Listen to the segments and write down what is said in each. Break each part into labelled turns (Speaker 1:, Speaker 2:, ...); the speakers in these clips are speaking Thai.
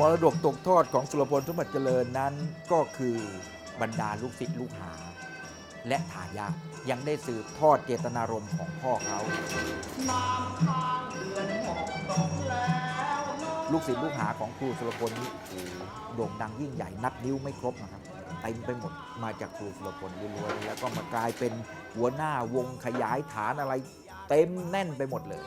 Speaker 1: มรดกตกทอดของสุรพลสมบัติเจริญนั้นก็คือบรรดาลูกศิษย์ลูกหา และทายาทยังได้สืบทอดเจตนารมณ์ของพ่อเขา ลูกศิษย์ลูกหาของครูสุรพลนี่โอ้โหโด่งดังยิ่งใหญ่นับนิ้วไม่ครบนะครับเต็มไปหมดมาจากครูสุรพลล้วนๆแล้วก็มากลายเป็นหัวหน้าวงขยายฐานอะไร เต็มแน่นไปหมดเลย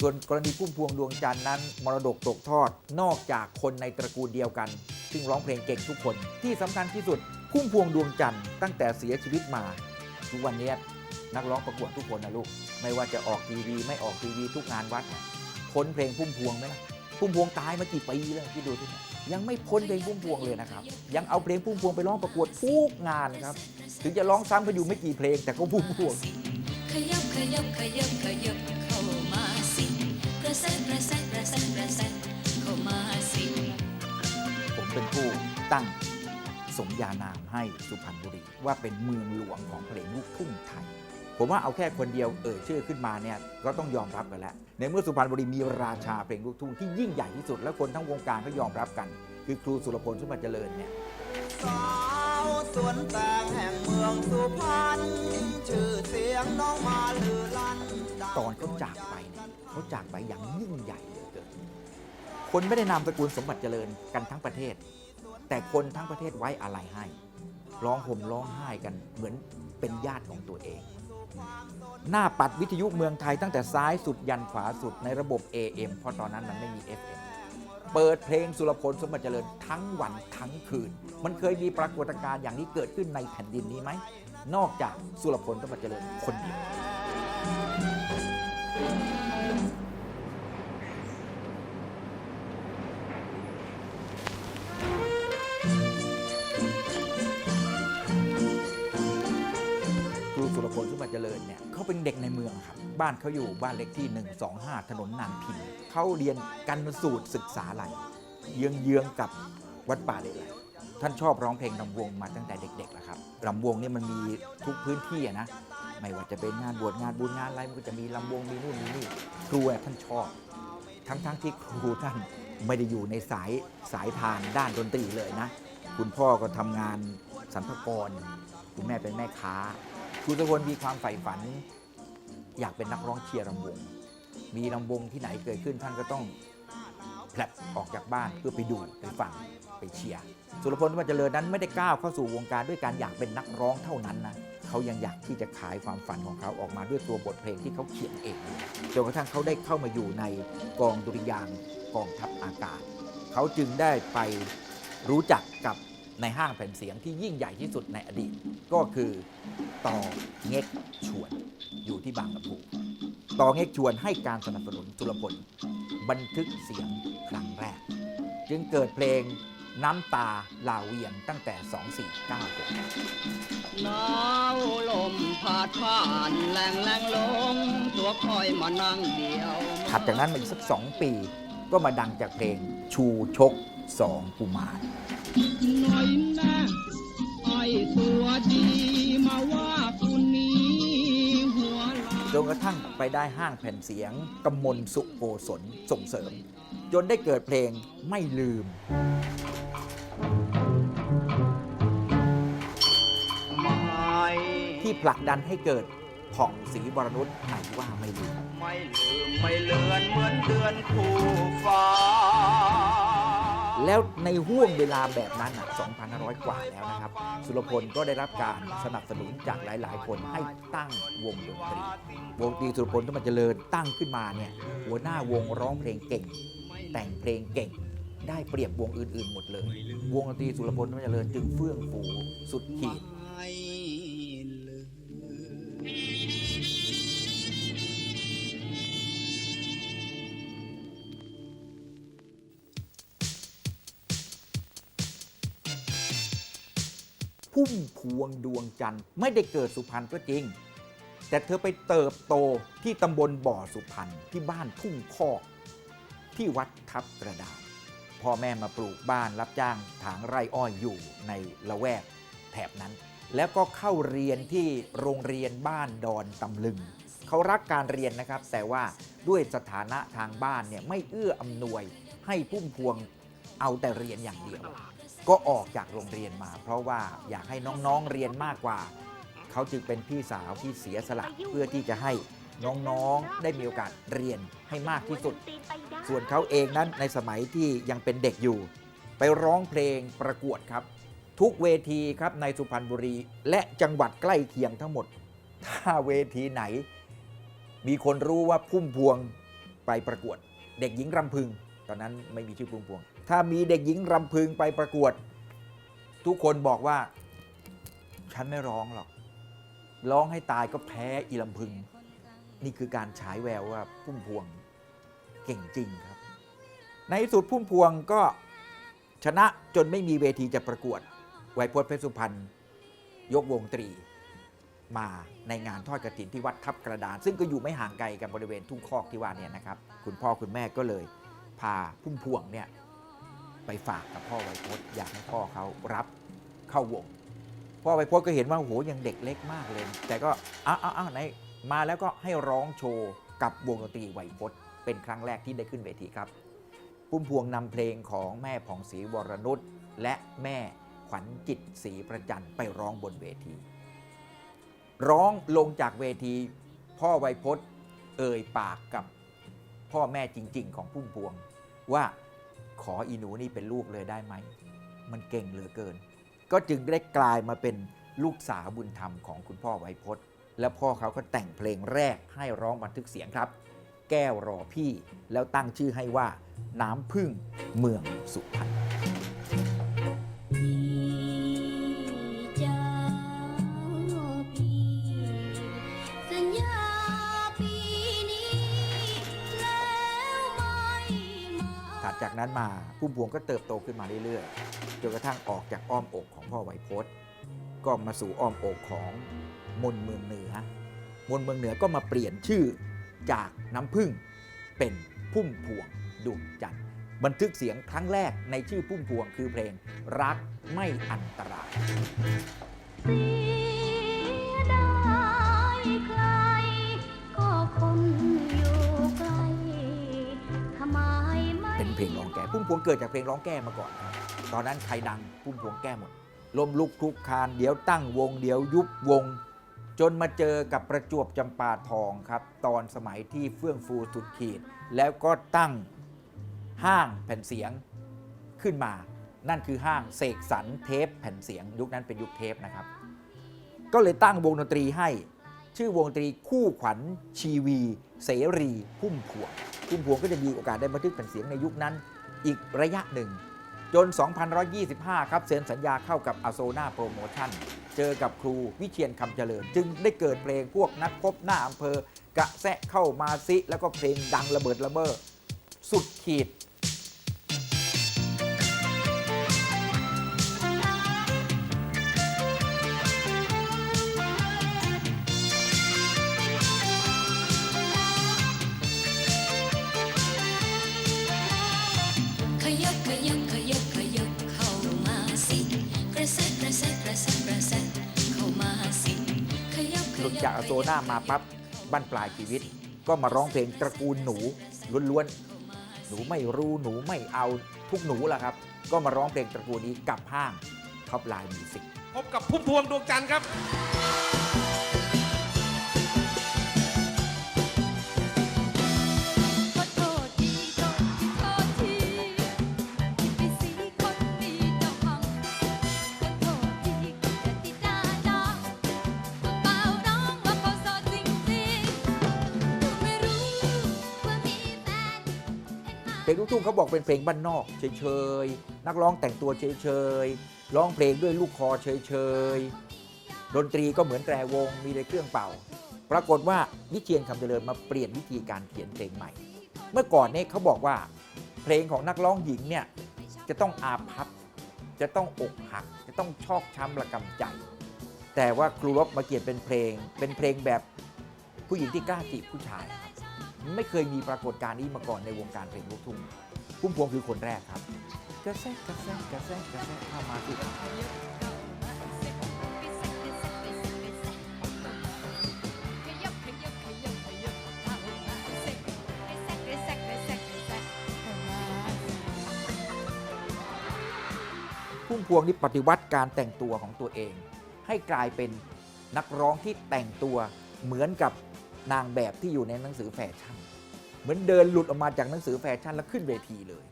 Speaker 1: ส่วนกรณีพุ่มพวงดวงจันทร์นั้น มรดกตกทอด นอกจากคนในตระกูลเดียวกัน ซึ่งร้องเพลงเก่งทุกคน ที่สำคัญที่สุดพุ่มพวงดวงจันทร์ตั้งแต่เสียชีวิตมา ทุกวันนี้นักร้องประกวดทุกคนนะลูก ไม่ว่าจะออกทีวีไม่ออกทีวีทุกงานวัดพ้นเพลงพุ่มพวงไหมล่ะพุ่มพวงตายมากี่ปีแล้วที่ดูที่นี่ยยังไม่พ้นเพลงพุ่มพวงเลยนะครับ ยังเอาเพลงพุ่มพวงไปร้องประกวดทุกงานครับ ถึงจะร้องซ้ำกันอยู่ไม่กี่เพลงแต่ก็พุ่มพวง
Speaker 2: ขยับขยับขยับขยับข้ามาสิ กระแสกระแสกระแสกระแสเข้ามาสิ
Speaker 1: ผมเป็นผู้ตั้งสมญานามให้สุพรรณบุรี ว่าเป็นเมืองหลวงของเพลงลูกทุ่งไทย ผมว่าเอาแค่คนเดียวเอ่ยชื่อขึ้นมาเนี่ยก็ต้องยอมรับกันแล้ว ในเมื่อสุพรรณบุรีมีราชาเพลงลูกทุ่งที่ยิ่งใหญ่ที่สุด และคนทั้งวงการก็ยอมรับกัน คือครูสุรพลสุมาเจริญเนี่ย
Speaker 3: สาวสวนแตงแห่งเมืองสุพรรณชื่อเสียงน้องมาลือลั่นดัง
Speaker 1: ตอนเขาจากไป เขาจากไปอย่างยิ่งใหญ่เหลือเกินคนไม่ได้นามสกุลสมบัติเจริญกันทั้งประเทศ แต่คนทั้งประเทศไว้อะไรให้ ร้องห่มร้องไห้กันเหมือนเป็นญาติของตัวเอง หน้าปัดวิทยุเมืองไทยตั้งแต่ซ้ายสุดยันขวาสุดในระบบ AM เพราะตอนนั้นมันไม่มี FM เปิดเพลงสุรพลสมบัติเจริญทั้งวันทั้งคืน มันเคยมีปรากฏการณ์อย่างนี้เกิดขึ้นในแผ่นดินนี้ไหม นอกจากสุรพลสมบัติเจริญคนเดียว เป็นเด็กในเมืองครับ บ้านเขาอยู่บ้านเล็กที่ 125 ถนนนางพิมพ์เขาเรียนกันสูตรศึกษาอะไรเยื้องเยื้องๆกับวัดป่าเลไลท่านชอบร้องเพลงลำวงมาตั้งแต่เด็กๆแล้วครับลำวงนี่มันมีทุกพื้นที่อะนะไม่ว่าจะเป็นงานบวชงานบุญงานอะไรมันก็จะมีลำวงมีนู่นมีนี่ครูท่านชอบ ทั้งๆที่ครูท่านไม่ได้อยู่ในสายสายพานด้านดนตรีเลยนะ คุณพ่อก็ทำงานสรรพากรคุณแม่เป็นแม่ค้าคุณตะวนมีความใฝ่ฝัน อยากเป็นนักร้องเชียร์ลำวง มีลำวงที่ไหนเกิดขึ้นท่านก็ต้องแผลบออกจากบ้านเพื่อไปดูไปฟังไปเชียร์สุรพลสมบัติเจริญนั้นไม่ได้ก้าวเข้าสู่วงการด้วยการอยากเป็นนักร้องเท่านั้นนะเขายังอยากที่จะขายความฝันของเขาออกมาด้วยตัวบทเพลงที่เขาเขียนเองจนกระทั่งเขาได้เข้ามาอยู่ในกองดุริยางกองทัพอากาศ เขาจึงได้ไปรู้จักกับในห้างแผ่นเสียงที่ยิ่งใหญ่ที่สุดในอดีต ก็คือต่อเง็กชวน อยู่ที่บางลำพูต่อเง็กชวนให้การสนับสนุนสุรพลบันทึกเสียงครั้งแรก จึงเกิดเพลงน้ำตาลาเวียงตั้งแต่ 2496
Speaker 3: หนาวลมพาดผ่านแหลงแหลงลง ตัวคอยมานั่งเดียว
Speaker 1: ถัดจากนั้นมาอีกสักสองปี ก็มาดังจากเพลงชูชกสองกุมาร
Speaker 3: หน่อยนะไอ้ตัวดีมาว่าคุณนี้หัวลา
Speaker 1: จนกระทั่งไปได้ห้างแผ่นเสียงกำมลสุโกศลส่งเสริม จนได้เกิดเพลงไม่ลืม
Speaker 3: ไม่
Speaker 1: ที่ผลักดันให้เกิดผ่องศรีวรนุชไหนว่าไม่ลืม
Speaker 3: ไม่ลืม ไม่เลือนเหมือนเดือนคู่ฟ้า
Speaker 1: แล้วในห่วงเวลาแบบนั้นอะ2,500 กว่าแล้วนะครับ สุรพลก็ได้รับการสนับสนุนจากหลาย ๆ คนให้ตั้งวงดนตรี วงดนตรีสุรพลที่มาเจริญตั้งขึ้นมาเนี่ยหัวหน้าวงร้องเพลงเก่ง แต่งเพลงเก่งได้เปรียบวงอื่น ๆ หมดเลย วงดนตรีสุรพลก็มาเจริญจึงเฟื่องฟูสุดขีด พุ่มพวงดวงจันทร์ไม่ได้เกิดสุพรรณก็จริง แต่เธอไปเติบโตที่ตำบลบ่อสุพรรณที่บ้านทุ่งคอกที่วัดทับกระดานพ่อแม่มาปลูกบ้านรับจ้างถางไร่อ้อยอยู่ในละแวกแถบนั้น แล้วก็เข้าเรียนที่โรงเรียนบ้านดอนตำลึง เขารักการเรียนนะครับ แต่ว่าด้วยสถานะทางบ้านเนี่ยไม่เอื้ออำนวยให้พุ่มพวงเอาแต่เรียนอย่างเดียว ก็ออกจากโรงเรียนมา เพราะว่าอยากให้น้องๆเรียนมากกว่า เขาจึงเป็นพี่สาวที่เสียสละเพื่อที่จะให้น้องๆได้มีโอกาสเรียนให้มากที่สุด ส่วนเขาเองนั้นในสมัยที่ยังเป็นเด็กอยู่ ไปร้องเพลงประกวดครับ ทุกเวทีครับในสุพรรณบุรี และจังหวัดใกล้เคียงทั้งหมด ถ้าเวทีไหน มีคนรู้ว่าพุ่มพวงไปประกวด เด็กหญิงรำพึง ตอนนั้นไม่มีชื่อพุ่มพวง ถ้ามีเด็กหญิงรำพึงไปประกวด ทุกคนบอกว่า ฉันไม่ร้องหรอก ร้องให้ตายก็แพ้อีลำพึง นี่คือการฉายแววว่าพุ่มพวงเก่งจริงครับ ในสุดพุ่มพวงก็ชนะจนไม่มีเวทีจะประกวด ไวยพจน์เพชรสุพรรณยกวงตรีมาในงานทอดกระถินที่วัดทับกระดาน ซึ่งก็อยู่ไม่ห่างไกลกันบริเวณทุ่งคอกที่ว่าเนี่ยนะครับ คุณพ่อคุณแม่ก็เลย พาพุ่มพวงเนี่ย ไปฝากกับพ่อไวยพจน์อยากให้พ่อเขารับเข้าวง พ่อไวยพจน์ก็เห็นว่าโหยังเด็กเล็กมากเลย แต่ก็อ้าวอ้าวไหนมาแล้วก็ให้ร้องโชว์กับวงดนตรีไวยพจน์เป็นครั้งแรกที่ได้ขึ้นเวทีครับ พุ่มพวงนำเพลงของแม่ผ่องศรีวรนุชและแม่ขวัญจิตศรีประจันไปร้องบนเวที ร้องลงจากเวที พ่อไวยพจน์เอ่ยปากกับพ่อแม่จริง ๆ ของพุ่มพวงว่า ขออีหนูนี่เป็นลูกเลยได้ไหม มันเก่งเหลือเกิน ก็จึงได้กลายมาเป็นลูกสาวบุญธรรมของคุณพ่อไวยพจน์ และพ่อเขาก็แต่งเพลงแรกให้ร้องบันทึกเสียงครับ แก้วรอพี่แล้วตั้งชื่อให้ว่า น้ำพึ่งเมืองสุพรรณ
Speaker 2: จา
Speaker 1: กนั้นมาพุ่มพวงก็เติบโตขึ้นมาเรื่อยๆจนกระทั่งออกจากอ้อมอกของพ่อไวยพจน์ก็มาสู่อ้อมอกของมนเมืองเหนือ มนเมืองเหนือก็มาเปลี่ยนชื่อจากน้ำพึ่งเป็นพุ่มพวงดวงจันทร์บันทึกเสียงครั้งแรกในชื่อพุ่มพวงคือเพลงรักไม่อันตราย
Speaker 2: เสีย
Speaker 1: เพลงร้องแก้พุ่มพวงเกิดจากเพลงร้องแก้มาก่อนครับตอนนั้นใครดังพุ่มพวงแก้หมดลมลุกคลุกคานเดี๋ยวตั้งวง เดี๋ยวยุบวง จนมาเจอกับประจวบจำปาทองครับ ตอนสมัยที่เฟื่องฟูสุดขีด แล้วก็ตั้งห้างแผ่นเสียงขึ้นมา นั่นคือห้างเสกสรรเทปแผ่นเสียง ยุคนั้นเป็นยุคเทปนะครับ ก็เลยตั้งวงดนตรีให้ ชื่อวงดนตรีคู่ขวัญชีวี เสรีพุ่มพวง พุ่มพวงก็จะมีโอกาสได้บันทึกแผ่นเสียงในยุคนั้น อีกระยะหนึ่ง จน 2125 ครับเซ็นสัญญาเข้ากับอโซนาโปรโมชั่น เจอกับครูวิเชียนคำเจริญ จึงได้เกิดเพลงพวกนัดพบหน้าอำเภอกระแซะเข้ามาซิ แล้วก็เพลงดังระเบิดระเบ้อสุดขีด หลุดจากอโซนามาปั๊บบั้นปลายชีวิต ก็มาร้องเพลงตระกูลหนูล้วนๆหนูไม่รู้หนูไม่เอาทุกหนูล่ะครับ ก็มาร้องเพลงตระกูลนี้กับห้างท็อปไลน์มิวสิก
Speaker 4: พบกับพุ่มพวงดวงจันทร์ครับ
Speaker 2: ลง
Speaker 1: ลูกทุ่งเขาบอกเป็นเพลงบ้านนอกเฉยๆนักร้องแต่งตัวเฉยๆร้องเพลงด้วยลูกคอเฉยๆดนตรีก็เหมือนแตรวงมีแต่เครื่องเป่า ปรากฏว่าวิเชียนคำเจริญมาเปลี่ยนวิธีการเขียนเพลงใหม่ เมื่อก่อนเนี่ยเขาบอกว่า เพลงของนักร้องหญิงเนี่ยจะต้องอาพับจะต้องอกหัก จะต้องชอกช้ำระกำใจ แต่ว่าครูรบมาเขียนเป็นเพลง เป็นเพลงแบบผู้หญิงที่กล้าจีบผู้ชายครับ ไม่เคยมีปรากฏการณ์นี้มาก่อนในวงการเพลงลูกทุ่งพุ่มพวงคือคนแรกครับกระแซกกระแซกกระแซกกระแซกเข้ามาสิพุ่มพวงนี่ปฏิวัติการแต่งตัวของตัวเอง ให้กลายเป็นนักร้องที่แต่งตัวเหมือนกับ นางแบบที่อยู่ในหนังสือแฟชั่น เหมือนเดินหลุดออกมาจากหนังสือแฟชั่นแล้วขึ้นเวทีเลย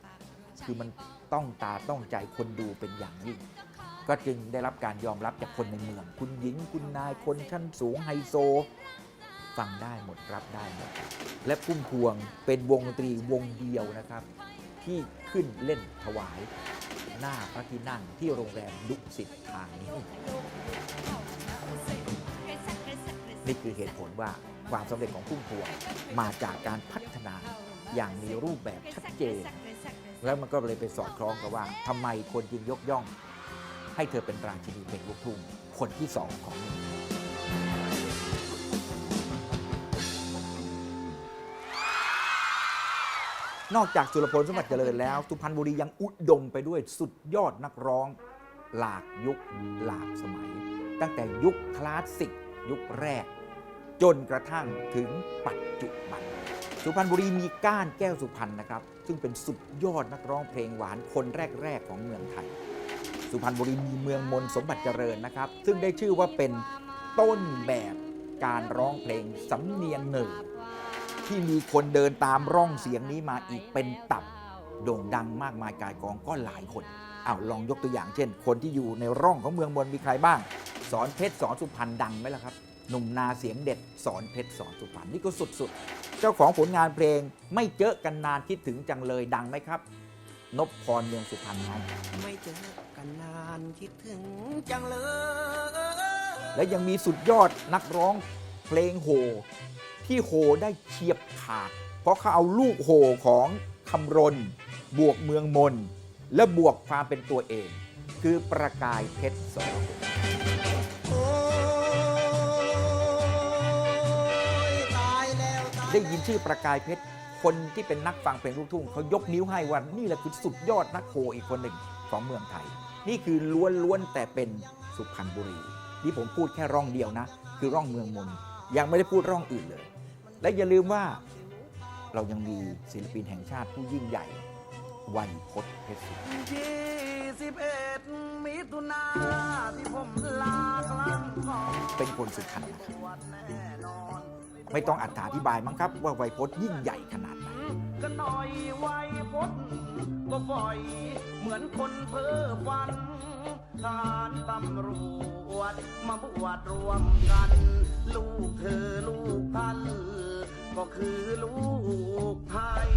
Speaker 1: คือมันต้องตาต้องใจคนดูเป็นอย่างยิ่ง ก็จึงได้รับการยอมรับจากคนในเมือง คุณหญิงคุณนายคนชั้นสูงไฮโซ ฟังได้หมดรับได้หมดและพุ่มพวงเป็นวงดนตรีวงเดียวนะครับ ที่ขึ้นเล่นถวายหน้าพระที่นั่งที่โรงแรมดุสิตธานี นี่คือเหตุผลว่าความสำเร็จของพุ่มพวงมาจากการพัฒนาอย่างมีรูปแบบชัดเจน แล้วมันก็เลยไปสอดคล้องกับว่าทำไมคนจึงยกย่อง ให้เธอเป็นราชินีเพลงลูกทุ่งคนที่สองของเมืองนอกจากสุรพลสมบัติเจริญแล้ว สุพรรณบุรียังอุดมไปด้วยสุดยอดนักร้อง หลากยุคหลากสมัย ตั้งแต่ยุคคลาสสิก ยุคแรก จนกระทั่งถึงปัจจุบัน สุพรรณบุรีมีก้านแก้วสุพรรณนะครับ ซึ่งเป็นสุดยอดนักร้องเพลงหวานคนแรก ๆ ของเมืองไทย สุพรรณบุรีมีเมืองมนสมบัติเจริญนะครับ ซึ่งได้ชื่อว่าเป็นต้นแบบการร้องเพลงสำเนียงหนึ่ง ที่มีคนเดินตามร่องเสียงนี้มาอีกเป็นตับโด่งดังมากมายกายกองก็หลายคนอ้าวลองยกตัวอย่างเช่น คนที่อยู่ในร่องของเมืองมนมีใครบ้าง สอนเพชรสอนสุพรรณดังไหมล่ะครับ หนุ่มนาเสียงเด็ดสอนเพชรสอนสุพรรณนี่ก็สุดๆ เจ้าของผลงานเพลงไม่เจอกันนานคิดถึงจังเลยดังไหมครับนพพรเมืองสุพรรณครับ
Speaker 3: ไม่เจอกันนานคิดถึงจังเลย
Speaker 1: และยังมีสุดยอดนักร้องเพลงโห ที่โหได้เฉียบขาด เพราะเขาเอาลูกโหของคำรณ บวกเมืองมน และบวกความเป็นตัวเอง คือประกายเพชรสรพ ได้ยินชื่อประกายเพชร คนที่เป็นนักฟังเพลงลูกทุ่งเขายกนิ้วให้ว่านี่แหละคือสุดยอดนักโหอีกคนหนึ่งของเมืองไทย นี่คือล้วนๆแต่เป็นสุพรรณบุรีนี่ผมพูดแค่ร่องเดียวนะ คือร่องเมืองมนยังไม่ได้พูดร่องอื่นเลย และอย่าลืมว่าเรายังมีศิลปินแห่งชาติผู้ยิ่งใหญ่ไวยพจน์เพชรสุพรรณ
Speaker 3: ยี่สิบเอ็ดมิถุนาที่ผมลากลังก่อน
Speaker 1: เป็นคนสุพรรณนะครับ
Speaker 3: วันแน่นอน
Speaker 1: ไม่ต้องอธิบายมั้งครับ ว่าไวยพจน์ยิ่งใหญ่ขนาดไหน
Speaker 3: ก็น่อยไวยพจน์ก็ปล่อยเหมือนคนเพ้อฝันทานตำรวจมาบวชรวมกัน ลูกเธอลูกพันก็คือลูกไทย